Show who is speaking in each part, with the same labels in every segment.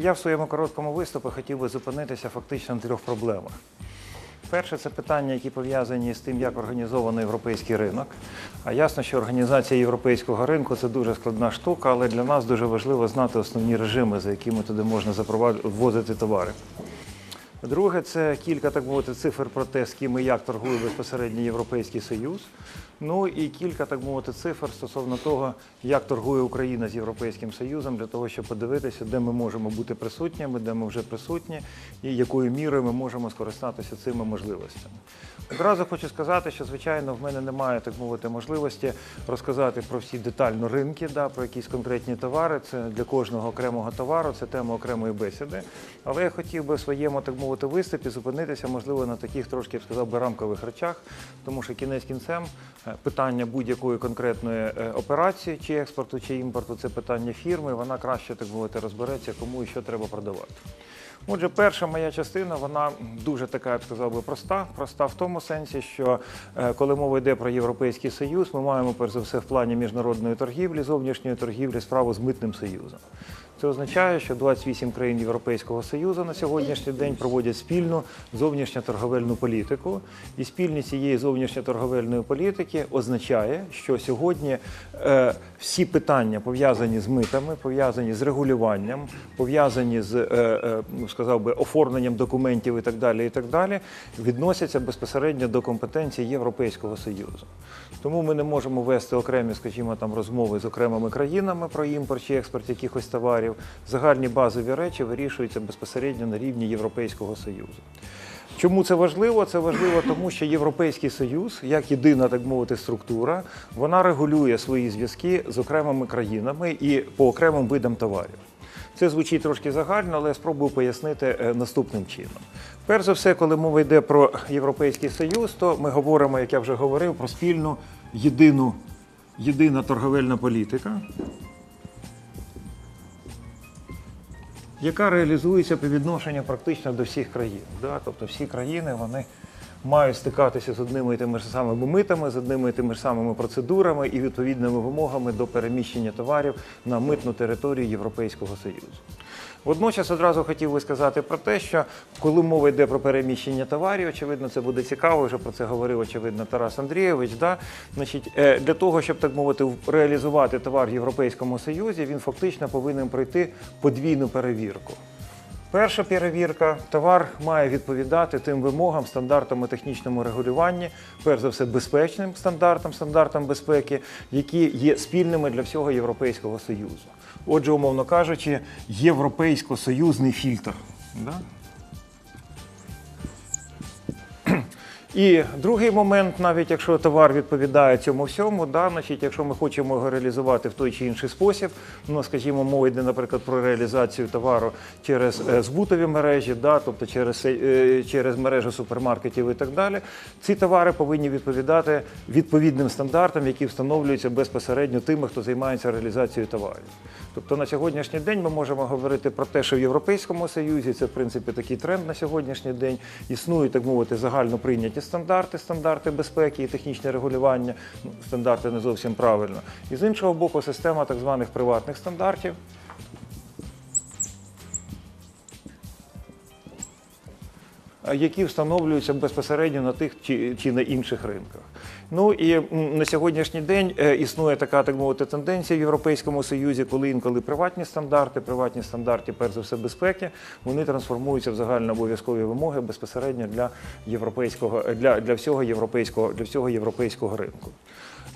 Speaker 1: я в своєму короткому виступі хотів би зупинитися фактично на трьох проблемах. Перше це питання, які пов'язані з тим, як організований європейський ринок. А ясно, що організація європейського ринку це дуже складна штука, але для нас дуже важливо знати основні режими, за якими туди можна ввозити товари. Друге, це кілька так мовити цифр про те, з ким і як торгує безпосередньо Європейський Союз. Ну і кілька так мовити цифр стосовно того, як торгує Україна з Європейським Союзом, для того, щоб подивитися, де ми можемо бути присутніми, де ми вже присутні, і якою мірою ми можемо скористатися цими можливостями. Одразу хочу сказати, що звичайно в мене немає так мовити можливості розказати про всі детально ринки, да, про якісь конкретні товари. Це для кожного окремого товару, це тема окремої бесіди. Але я хотів би в своєму так мовити виступі зупинитися, можливо, на таких трошки я б сказав би рамкових речах, тому що кінець кінцем е, питання будь-якої конкретної е, операції, чи експорту, чи імпорту, це питання фірми. Вона краще так мовити розбереться, кому і що треба продавати. Отже, перша моя частина, вона дуже така, я б сказав би, проста. Проста в тому сенсі, що е, коли мова йде про Європейський Союз, ми маємо перш за все в плані міжнародної торгівлі, зовнішньої торгівлі справу з митним союзом. Це означає, що 28 країн Європейського Союзу на сьогоднішній день проводять спільну зовнішньоторговельну політику. І спільність цієї зовнішньоторговельної політики означає, що сьогодні е, всі питання пов'язані з митами, пов'язані з регулюванням, пов'язані з е, е, ну, сказав би оформленням документів і так далі, і так далі, відносяться безпосередньо до компетенції Європейського Союзу. Тому ми не можемо вести окремі, скажімо, там розмови з окремими країнами про імпорт чи експорт якихось товарів. Загальні базові речі вирішуються безпосередньо на рівні Європейського Союзу. Чому це важливо? Це важливо, тому що Європейський Союз, як єдина, так мовити, структура, вона регулює свої зв'язки з окремими країнами і по окремим видам товарів. Це звучить трошки загально, але я спробую пояснити е, наступним чином. Перш за все, коли мова йде про Європейський Союз, то ми говоримо, як я вже говорив, про спільну єдину, єдина торговельна політика, яка реалізується по відношенню практично до всіх країн. Да? Тобто всі країни вони мають стикатися з одними і тими ж самими митами, з одними і тими ж самими процедурами і відповідними вимогами до переміщення товарів на митну територію Європейського Союзу. Водночас одразу хотів би сказати про те, що коли мова йде про переміщення товарів, очевидно, це буде цікаво. Вже про це говорив очевидно Тарас Андрійович. Да? Значить, е, для того, щоб так мовити, реалізувати товар в Європейському Союзі, він фактично повинен пройти подвійну перевірку. Перша перевірка товар має відповідати тим вимогам, стандартам у технічному регулюванні, перш за все безпечним стандартам, стандартам безпеки, які є спільними для всього Європейського Союзу. Отже, умовно кажучи, європейсько-союзний фільтр. Да? І другий момент, навіть якщо товар відповідає цьому всьому, да, значить, якщо ми хочемо його реалізувати в той чи інший спосіб, ну скажімо, мова йде, наприклад, про реалізацію товару через е, збутові мережі, да, тобто через, е, через мережу супермаркетів і так далі, ці товари повинні відповідати відповідним стандартам, які встановлюються безпосередньо тими, хто займається реалізацією товарів. Тобто на сьогоднішній день ми можемо говорити про те, що в Європейському Союзі це в принципі такий тренд на сьогоднішній день. Існують, так мовити, загально прийняті стандарти, стандарти безпеки і технічне регулювання. Ну, стандарти не зовсім правильно. І з іншого боку, система так званих приватних стандартів. Які встановлюються безпосередньо на тих чи, на інших ринках. Ну і на сьогоднішній день е, існує така, так мовити, тенденція в Європейському Союзі, коли інколи приватні стандарти, приватні стандарти, перш за все, безпеки, вони трансформуються в загальнообов'язкові вимоги безпосередньо для європейського для, для всього європейського для всього європейського ринку.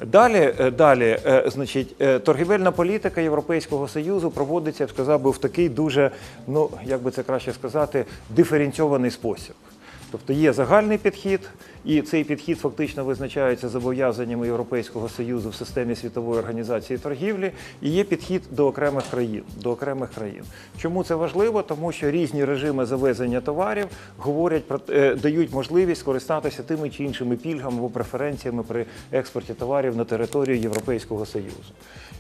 Speaker 1: Далі, е, далі, е, значить, е, торгівельна політика Європейського Союзу проводиться, я б сказав би, в такий дуже, ну як би це краще сказати, диференційований спосіб. Тобто є загальний підхід, і цей підхід фактично визначається зобов'язаннями Європейського Союзу в системі світової організації торгівлі, і є підхід до окремих країн. До окремих країн. Чому це важливо? Тому що різні режими завезення товарів говорять про е, дають можливість скористатися тими чи іншими пільгами або преференціями при експорті товарів на територію Європейського Союзу.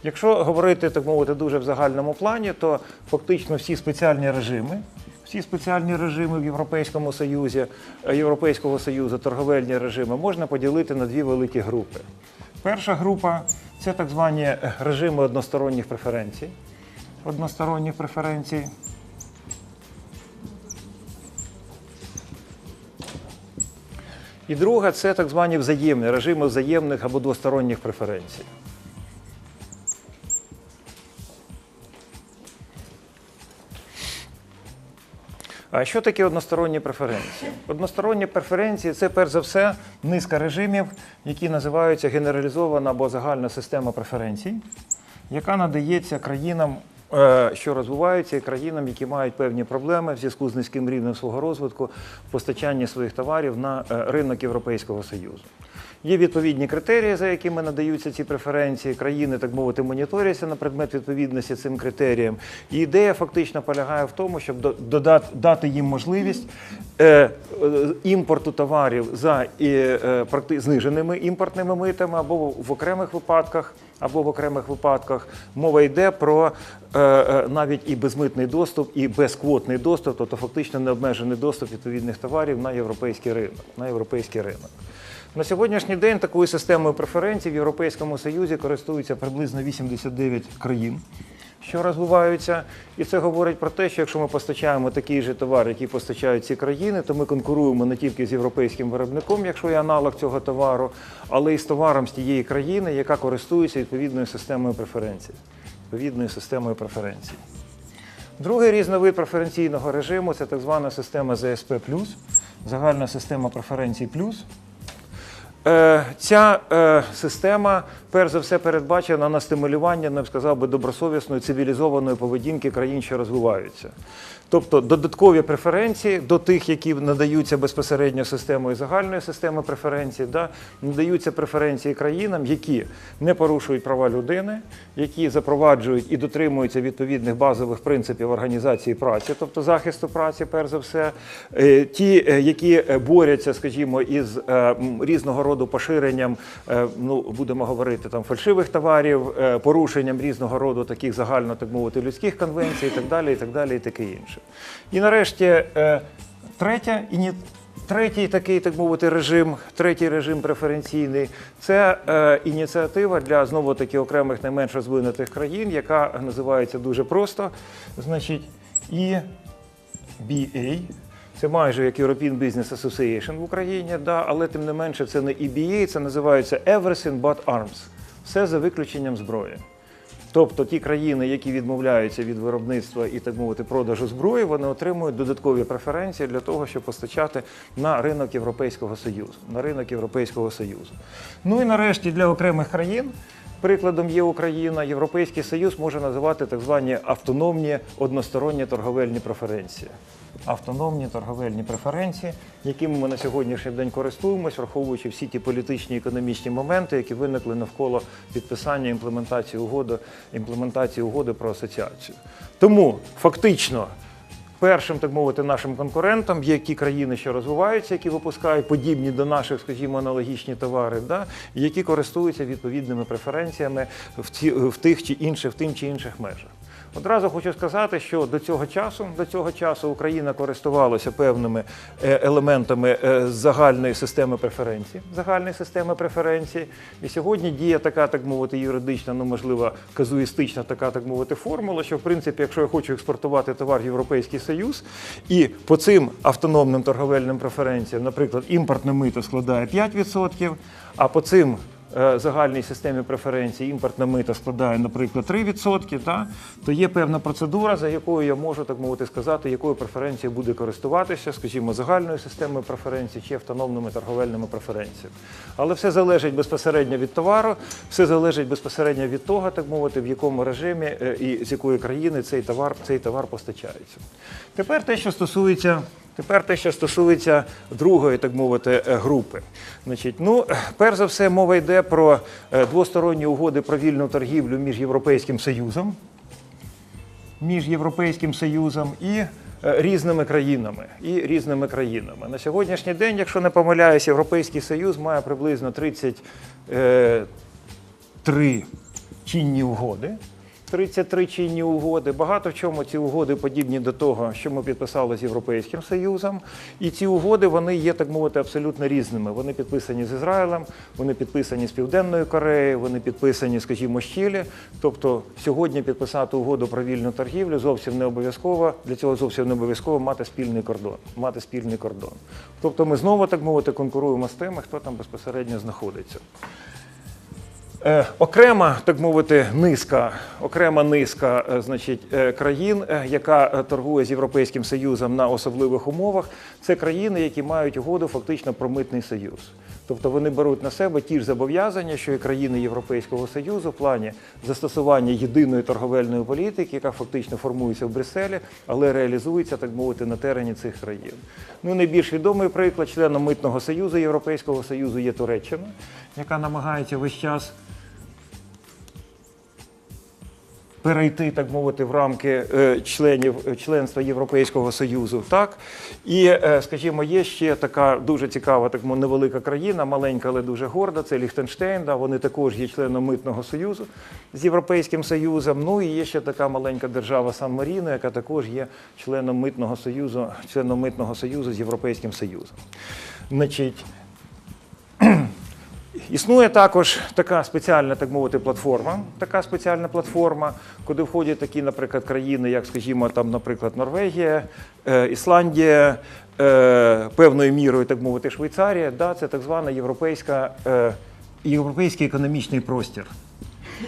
Speaker 1: Якщо говорити так мовити дуже в загальному плані, то фактично всі спеціальні режими всі спеціальні режими в Європейському Союзі, е, Європейського Союзу, торговельні режими можна поділити на дві великі групи. Перша група це так звані е, режими односторонніх преференцій. Односторонніх преференцій. І друга це так звані взаємні режими взаємних або двосторонніх преференцій. А що таке односторонні преференції? Односторонні преференції це перш за все низка режимів, які називаються генералізована або загальна система преференцій, яка надається країнам, е, що розвиваються, і країнам, які мають певні проблеми в зв'язку з низьким рівнем свого розвитку в постачанні своїх товарів на е, ринок Європейського Союзу. Є відповідні критерії, за якими надаються ці преференції. Країни, так мовити, моніторяться на предмет відповідності цим критеріям. І ідея фактично полягає в тому, щоб дати їм можливість е, е, імпорту товарів за е, зниженими імпортними митами або в окремих випадках. Або в окремих випадках мова йде про е, навіть і безмитний доступ, і безквотний доступ, тобто фактично необмежений доступ відповідних товарів на європейський ринок. На європейський ринок. На сьогоднішній день такою системою преференцій в Європейському Союзі користуються приблизно 89 країн, що розвиваються. І це говорить про те, що якщо ми постачаємо такий же товар, який постачають ці країни, то ми конкуруємо не тільки з європейським виробником, якщо є аналог цього товару, але й з товаром з тієї країни, яка користується відповідною системою преференцій. Відповідною системою преференцій. Другий різновид преференційного режиму це так звана система ЗСП+, загальна система преференцій плюс. Е, Ця е, система, перш за все, передбачена на стимулювання, не б сказав би, добросовісної цивілізованої поведінки країн, що розвиваються. Тобто додаткові преференції до тих, які надаються безпосередньо системою загальної системи преференцій, да, надаються преференції країнам, які не порушують права людини, які запроваджують і дотримуються відповідних базових принципів організації праці, тобто захисту праці, перш за все, Е, ті, е, які е, борються, скажімо, із різного роду поширенням, ну будемо говорити там фальшивих товарів, порушенням різного роду таких загально, так мовити, людських конвенцій, і так далі, і так далі, і таке інше. І нарешті е, третя іні... Третій такий, так мовити, режим, третій режим преференційний це е, ініціатива для знову таки окремих найменш розвинутих країн, яка називається дуже просто, значить, EBA. Це майже як European Business Association в Україні, да, але тим не менше це не EBA, це називається Everything But Arms. Все за виключенням зброї. Тобто ті країни, які відмовляються від виробництва і так мовити продажу зброї, вони отримують додаткові преференції для того, щоб постачати на ринок Європейського Союзу. На ринок Європейського Союзу. Ну і нарешті для окремих країн. Прикладом є Україна. Європейський Союз може називати так звані автономні односторонні торговельні преференції. Автономні торговельні преференції, якими ми на сьогоднішній день користуємось, враховуючи всі ті політичні і економічні моменти, які виникли навколо підписання імплементації угоди, імплементації угоди про асоціацію. Тому фактично Першим, так мовити, нашим конкурентом є ті країни, що розвиваються, які випускають подібні до наших, скажімо, аналогічні товари, да, які користуються відповідними преференціями в, ті, в тих чи інших, в тим чи інших межах. Одразу хочу сказати, що до цього часу, до цього часу Україна користувалася певними е, елементами е, загальної системи преференцій, загальної системи преференцій. І сьогодні діє така, так мовити, юридична, ну можливо, казуїстична така, так мовити, формула, що в принципі, якщо я хочу експортувати товар в Європейський Союз, і по цим автономним торговельним преференціям, наприклад, імпортне мито складає 5%, а по цим загальній системі преференцій імпортна мита складає, наприклад, 3%, та, то є певна процедура, за якою я можу так мовити сказати, якою преференцією буде користуватися, скажімо, загальною системою преференцій чи автономними торговельними преференціями. Але все залежить безпосередньо від товару, все залежить безпосередньо від того, так мовити, в якому режимі е, і з якої країни цей товар, цей товар постачається. Тепер те, що стосується. Тепер те, що стосується другої, так мовити, е, групи. Значить, ну, перш за все, мова йде про е, двосторонні угоди про вільну торгівлю між Європейським Союзом, між Європейським Союзом і е, різними країнами. І різними країнами. На сьогоднішній день, якщо не помиляюсь, Європейський Союз має приблизно 33 чинні угоди. 33 чинні угоди. Багато в чому ці угоди подібні до того, що ми підписали з Європейським Союзом. І ці угоди вони є, так мовити, абсолютно різними. Вони підписані з Ізраїлем, вони підписані з Південною Кореєю, вони підписані, скажімо, з Чилі. Тобто сьогодні підписати угоду про вільну торгівлю зовсім не обов'язково. Для цього зовсім не обов'язково мати спільний кордон. Мати спільний кордон. Тобто ми знову, так мовити, конкуруємо з тими, хто там безпосередньо знаходиться. Е, окрема, так мовити, низка, окрема низка е, значить, е, країн, яка торгує з Європейським Союзом на особливих умовах, це країни, які мають угоду фактично про митний союз. Тобто вони беруть на себе ті ж зобов'язання, що і країни Європейського Союзу в плані застосування єдиної торговельної політики, яка фактично формується в Брюсселі, але реалізується, так мовити, на терені цих країн. Ну, найбільш відомий приклад членом митного союзу Європейського Союзу є Туреччина, яка намагається весь час перейти, так мовити, в рамки е, членів е, членства Європейського Союзу. Так? І, е, скажімо, є ще така дуже цікава, так мовити, невелика країна, маленька, але дуже горда. Це Ліхтенштейн. Да, вони також є членом митного союзу з Європейським Союзом. Ну і є ще така маленька держава Сан Маріно, яка також є членом митного союзу, членом митного союзу з Європейським Союзом. Значить, Існує також така спеціальна, так мовити, платформа. Така спеціальна платформа, куди входять такі, наприклад, країни, як, скажімо, там, наприклад, Норвегія, е, Ісландія, е, певною мірою, так мовити, Швейцарія. Да, це так звана європейська, е, європейський економічний простір.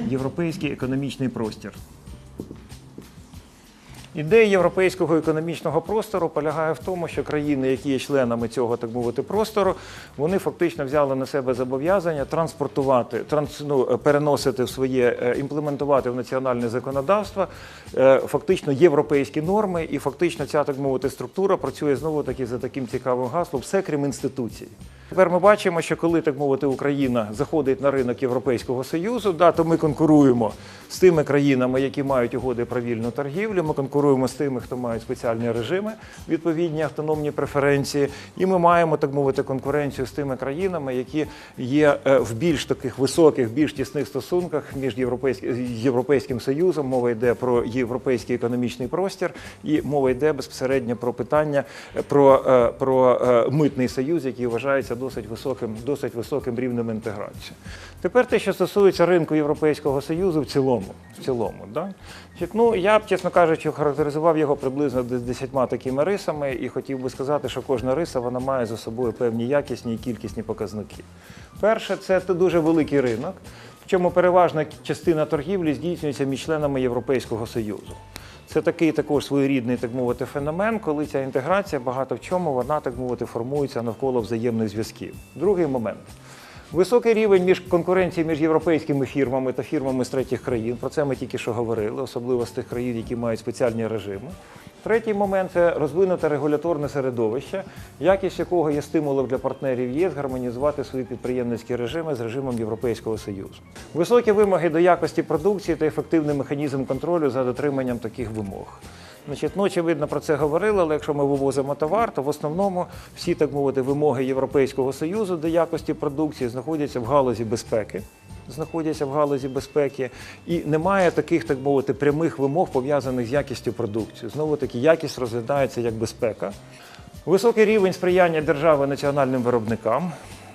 Speaker 1: Європейський економічний простір. Ідея європейського економічного простору полягає в тому, що країни, які є членами цього, так мовити, простору, вони фактично взяли на себе зобов'язання транспортувати, транс, ну, переносити в своє, е, імплементувати в національне законодавство е, фактично європейські норми, і фактично ця так мовити структура працює знову таки за таким цікавим гаслом все крім інституцій. Тепер ми бачимо, що коли так мовити Україна заходить на ринок Європейського Союзу, да, то ми конкуруємо з тими країнами, які мають угоди про вільну торгівлю. Ми конкуруємо з тими, хто мають спеціальні режими, відповідні автономні преференції. І ми маємо так мовити конкуренцію з тими країнами, які є е, в більш таких високих, більш тісних стосунках між європейським союзом. Мова йде про європейський економічний простір, і мова йде безпосередньо про питання е, про, е, про митний союз, який вважається досить високим, досить високим рівнем інтеграції. Тепер те, що стосується ринку Європейського союзу, в цілому, в цілому, да? Ну я б, чесно кажучи, характеризував його приблизно десь десятьма такими рисами, і хотів би сказати, що кожна риса вона має за собою певні якісні і кількісні показники. Перше, це дуже великий ринок, в чому переважна частина торгівлі здійснюється між членами Європейського союзу. Це такий також своєрідний, так мовити, феномен, коли ця інтеграція багато в чому вона, так мовити, формується навколо взаємних зв'язків. Другий момент. Високий рівень між конкуренції між європейськими фірмами та фірмами з третіх країн. Про це ми тільки що говорили, особливо з тих країн, які мають спеціальні режими. Третій момент це розвинуте регуляторне середовище, якість якого є стимулом для партнерів ЄС гармонізувати свої підприємницькі режими з режимом Європейського Союзу. Високі вимоги до якості продукції та ефективний механізм контролю за дотриманням таких вимог. Значить, ну, очевидно, про це говорили, але якщо ми вивозимо товар, то в основному всі, так мовити, вимоги Європейського Союзу до якості продукції знаходяться в галузі безпеки. Знаходяться в галузі безпеки, і немає таких, так мовити, прямих вимог пов'язаних з якістю продукції. Знову таки, якість розглядається як безпека. Високий рівень сприяння держави національним виробникам.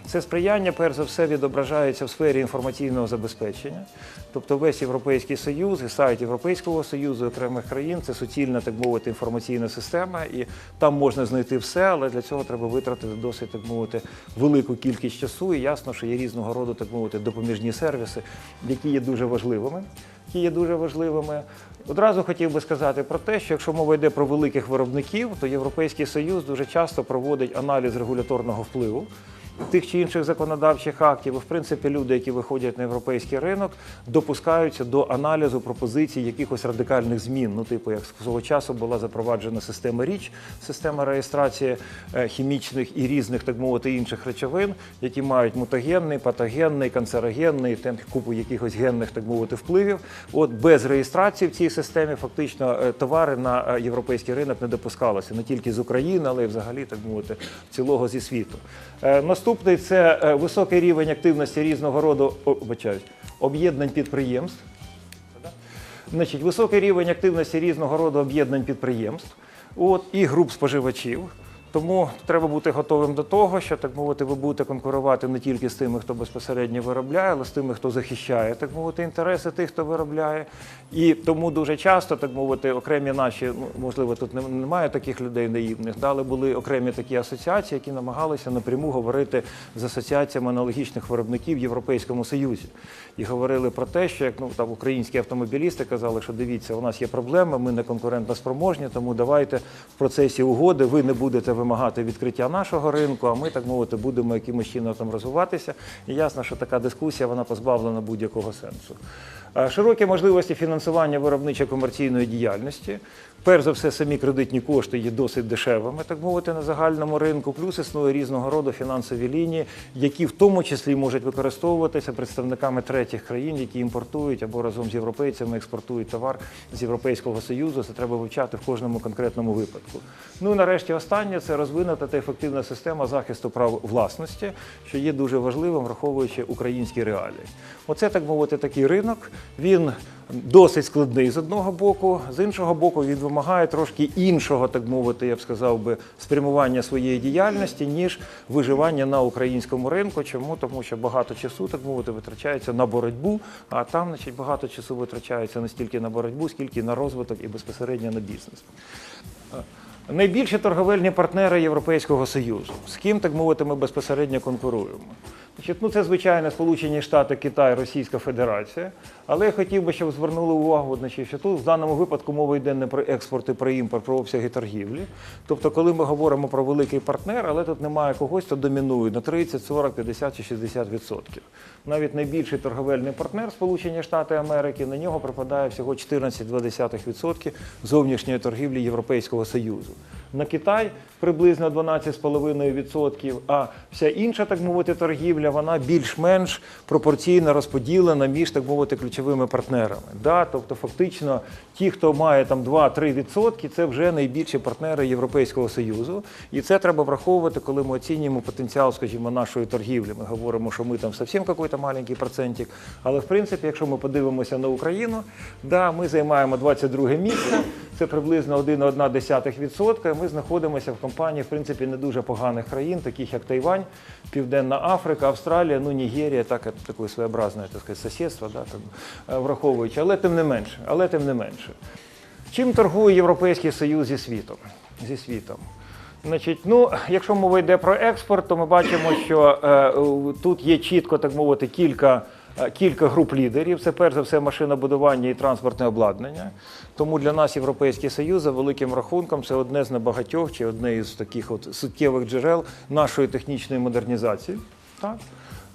Speaker 1: Це сприяння, перш за все, відображається в сфері інформаційного забезпечення. Тобто весь Європейський Союз і сайт Європейського Союзу окремих країн це суцільна, так мовити, інформаційна система, і там можна знайти все, але для цього треба витратити досить, так мовити, велику кількість часу. І ясно, що є різного роду, так мовити, допоміжні сервіси, які є дуже важливими. Які є дуже важливими. Одразу хотів би сказати про те, що якщо мова йде про великих виробників, то Європейський Союз дуже часто проводить аналіз регуляторного впливу тих чи інших законодавчих актів. І, в принципі, люди, які виходять на європейський ринок, допускаються до аналізу пропозицій якихось радикальних змін. Ну, типу, як свого часу була запроваджена система річ, система реєстрації е, хімічних і різних, так мовити, інших речовин, які мають мутагенний, патогенний, канцерогенний, там купу якихось генних, так мовити, впливів. От без реєстрації в цій системі фактично е, товари на е, європейський ринок не допускалися не тільки з України, але й взагалі так мовити цілого зі світу. Наступний це е, високий рівень активності різного роду об'єднань підприємств. Значить, високий рівень активності різного роду об'єднань підприємств от, і груп споживачів. Тому треба бути готовим до того, що так мовити, ви будете конкурувати не тільки з тими, хто безпосередньо виробляє, але з тими, хто захищає так мовити інтереси тих, хто виробляє. І тому дуже часто, так мовити, окремі наші, ну можливо, тут немає таких людей наївних, але були окремі такі асоціації, які намагалися напряму говорити з асоціаціями аналогічних виробників в Європейському Союзі. І говорили про те, що як ну там українські автомобілісти казали, що дивіться, у нас є проблема, ми не конкурентно спроможні, тому давайте в процесі угоди ви не будете вимагати відкриття нашого ринку, а ми так мовити будемо якимось чином там розвиватися. І ясно, що така дискусія вона позбавлена будь-якого сенсу. Е, Широкі можливості фінансування виробничо-комерційної діяльності. Перш за все, самі кредитні кошти є досить дешевими, так мовити, на загальному ринку. Плюс існує різного роду фінансові лінії, які в тому числі можуть використовуватися представниками третіх країн, які імпортують або разом з європейцями експортують товар з Європейського Союзу. Це треба вивчати в кожному конкретному випадку. Ну і нарешті останнє це розвинута та ефективна система захисту прав власності, що є дуже важливим, враховуючи українські реалії. Оце так мовити такий ринок. Він досить складний з одного боку, з іншого боку, він вимагає трошки іншого, так мовити, я б сказав би, спрямування своєї діяльності, ніж виживання на українському ринку. Чому? Тому що багато часу, так мовити, витрачається на боротьбу, а там, значить, багато часу витрачається не стільки на боротьбу, скільки на розвиток і безпосередньо на бізнес. Найбільші торговельні партнери Європейського Союзу. З ким, так мовити, ми безпосередньо конкуруємо. Значить, ну, це, звичайно, Сполучені Штати, Китай, Російська Федерація. Але я хотів би, щоб звернули увагу, значить, що тут в даному випадку мова йде не про експорт і про імпорт, про обсяги торгівлі. Тобто, коли ми говоримо про великий партнер, але тут немає когось, хто домінує на 30, 40, 50 чи 60 відсотків. Навіть найбільший торговельний партнер Сполучені Штати Америки, на нього припадає всього 14,2% зовнішньої торгівлі Європейського Союзу. На Китай приблизно 12,5%, а вся інша, так мовити, торгівля, вона більш-менш пропорційно розподілена між, так мовити, ключовими партнерами. Да? Тобто, фактично, ті, хто має там 2-3%, це вже найбільші партнери Європейського Союзу. І це треба враховувати, коли ми оцінюємо потенціал, скажімо, нашої торгівлі. Ми говоримо, що ми там зовсім якийсь маленький процентик. Але в принципі, якщо ми подивимося на Україну, да, ми займаємо 22 місце, це приблизно 1,1%. Ми знаходимося в компанії, в принципі, не дуже поганих країн, таких як Тайвань, Південна Африка, Австралія, ну Нігерія, так таке своєобразне так сказати, сусідство, да, е, враховуючи, але тим не менше. Але тим не менше. Чим торгує Європейський Союз зі світом? Зі світом? Значить, ну, якщо мова йде про експорт, то ми бачимо, що е, тут є чітко, так мовити, кілька, е, кілька груп лідерів. Це перш за все машинобудування і транспортне обладнання. Тому для нас Європейський Союз за великим рахунком це одне з небагатьох чи одне із таких от суттєвих джерел нашої технічної модернізації. Так?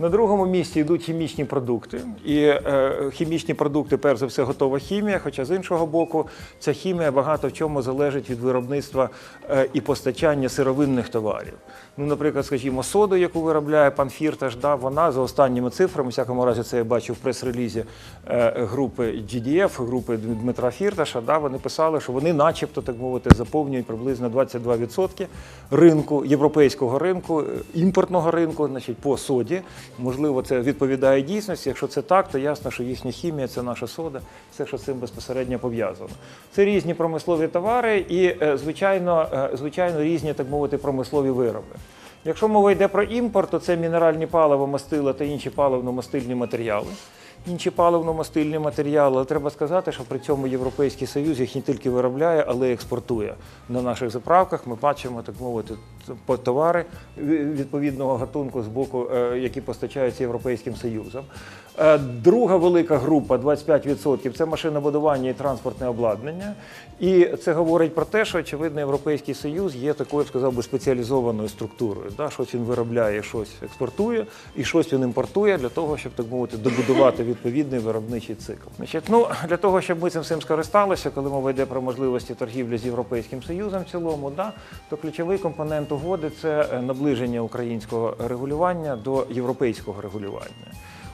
Speaker 1: На другому місці йдуть хімічні продукти. І е, хімічні продукти, перш за все, готова хімія. Хоча з іншого боку, ця хімія багато в чому залежить від виробництва е, і постачання сировинних товарів. Ну, наприклад, скажімо, соду, яку виробляє пан Фірташ, да, вона за останніми цифрами, всякому разі, це я бачив в прес-релізі е, групи GDF, групи Дмитра Фірташа. Да, вони писали, що вони, начебто, так мовити, заповнюють приблизно 22% ринку, європейського ринку, е, імпортного ринку, значить, по соді. Можливо, це відповідає дійсності. Якщо це так, то ясно, що їхня хімія це наша сода, все, що з цим безпосередньо пов'язано. Це різні промислові товари і, е, звичайно, е, звичайно, різні, так мовити, промислові вироби. Якщо мова йде про імпорт, то це мінеральні палива, мастила та інші паливно-мастильні матеріали. Інші паливно-мастильні матеріали, але треба сказати, що при цьому Європейський Союз їх не тільки виробляє, але й експортує. На наших заправках ми бачимо, так мовити, товари відповідного гатунку з боку, е, які постачаються Європейським Союзом. Е, Друга велика група 25% це машинобудування і транспортне обладнання. І це говорить про те, що очевидно Європейський Союз є такою, сказав би, спеціалізованою структурою. Да? Щось він виробляє, щось експортує, і щось він імпортує для того, щоб так мовити, добудувати відповідний виробничий цикл. Значить, ну для того, щоб ми цим всім скористалися, коли мова йде про можливості торгівлі з Європейським Союзом в цілому, да, то ключовий компонент угоди це е, наближення українського регулювання до європейського регулювання.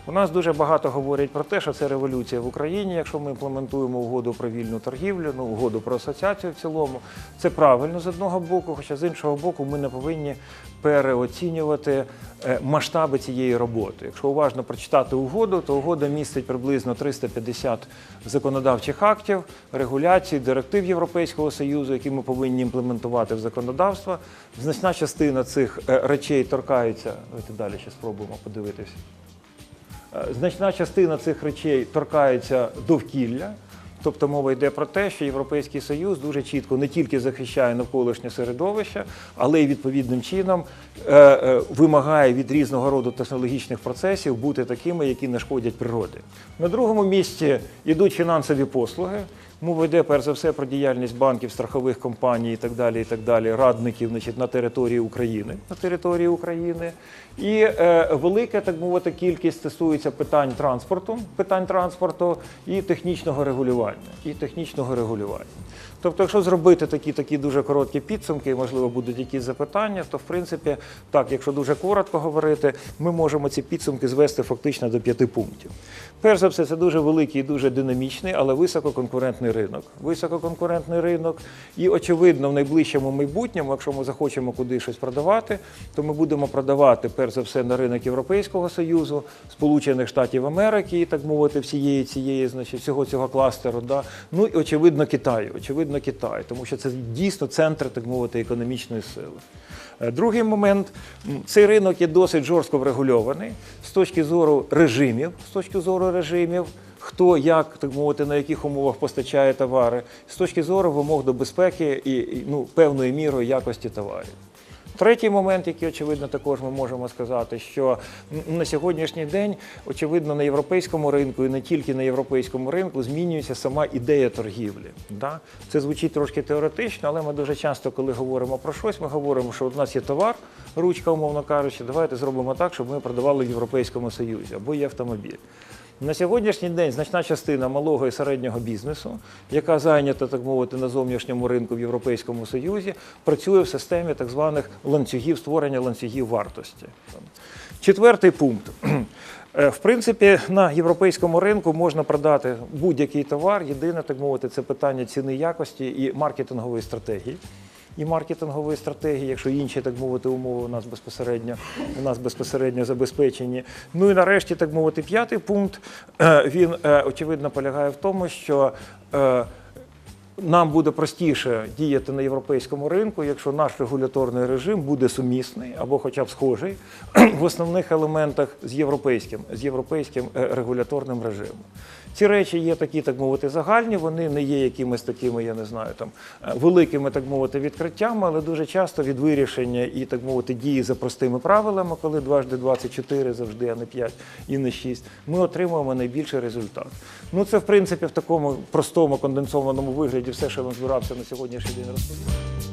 Speaker 1: У нас дуже багато говорять про те, що це революція в Україні, якщо ми імплементуємо угоду про вільну торгівлю, ну угоду про асоціацію в цілому. Це правильно з одного боку, хоча з іншого боку, ми не повинні переоцінювати е, масштаби цієї роботи. Якщо уважно прочитати угоду, то угода містить приблизно 350 законодавчих актів, регуляцій, директив Європейського Союзу, які ми повинні імплементувати в законодавство. Значна частина цих е, речей торкається. Давайте далі ще спробуємо подивитися. Е, Значна частина цих речей торкається довкілля. Тобто мова йде про те, що Європейський Союз дуже чітко не тільки захищає навколишнє середовище, але й відповідним чином е, е, вимагає від різного роду технологічних процесів бути такими, які не шкодять природі. На другому місці йдуть фінансові послуги. Мова йде перш за все про діяльність банків, страхових компаній і так далі, і так далі, радників значить, на території України, на території України. І е, велика, так мовити, кількість стосується питань транспорту, питань транспорту і технічного регулювання. І технічного регулювання. Тобто, якщо зробити такі такі дуже короткі підсумки, і, можливо, будуть якісь запитання, то в принципі, так, якщо дуже коротко говорити, ми можемо ці підсумки звести фактично до п'яти пунктів. Перш за все, це дуже великий і дуже динамічний, але висококонкурентний ринок. Висококонкурентний ринок. І очевидно, в найближчому майбутньому, якщо ми захочемо куди щось продавати, то ми будемо продавати перш за все на ринок Європейського Союзу, Сполучених Штатів Америки, і так мовити, всієї цієї, значить, всього цього кластеру. Да? Ну і очевидно Китаю. Очевидно, Китай, тому що це дійсно центр, так мовити, економічної сили. Е, Другий момент цей ринок є досить жорстко врегульований з точки зору режимів, з точки зору режимів, хто як так мовити, на яких умовах постачає товари, з точки зору вимог до безпеки і ну, певною мірою якості товарів. Третій момент, який очевидно також ми можемо сказати, що на сьогоднішній день, очевидно, на європейському ринку і не тільки на європейському ринку змінюється сама ідея торгівлі. Да? Це звучить трошки теоретично, але ми дуже часто, коли говоримо про щось, ми говоримо, що у нас є товар, ручка, умовно кажучи, давайте зробимо так, щоб ми продавали в Європейському Союзі або є автомобіль. На сьогоднішній день значна частина малого і середнього бізнесу, яка зайнята, так мовити, на зовнішньому ринку в Європейському Союзі, працює в системі так званих ланцюгів створення ланцюгів вартості. Четвертий пункт. Е, В принципі, на європейському ринку можна продати будь-який товар. Єдине, так мовити, це питання ціни якості і маркетингової стратегії. І маркетингової стратегії, якщо інші, так мовити, умови у нас безпосередньо у нас безпосередньо забезпечені. Ну і нарешті, так мовити, п'ятий пункт. е, Він е, очевидно полягає в тому, що е, нам буде простіше діяти на європейському ринку, якщо наш регуляторний режим буде сумісний або хоча б схожий в основних елементах з європейським, з європейським регуляторним режимом. Ці речі є такі, так мовити, загальні, вони не є якимись такими, я не знаю, там е, великими, так мовити, відкриттями, але дуже часто від вирішення і так мовити дії за простими правилами, коли дважди 24 завжди, а не 5 і не 6, ми отримуємо найбільший результат. Ну це в принципі в такому простому конденсованому вигляді все, що я вам збирався на сьогоднішній день розповісти.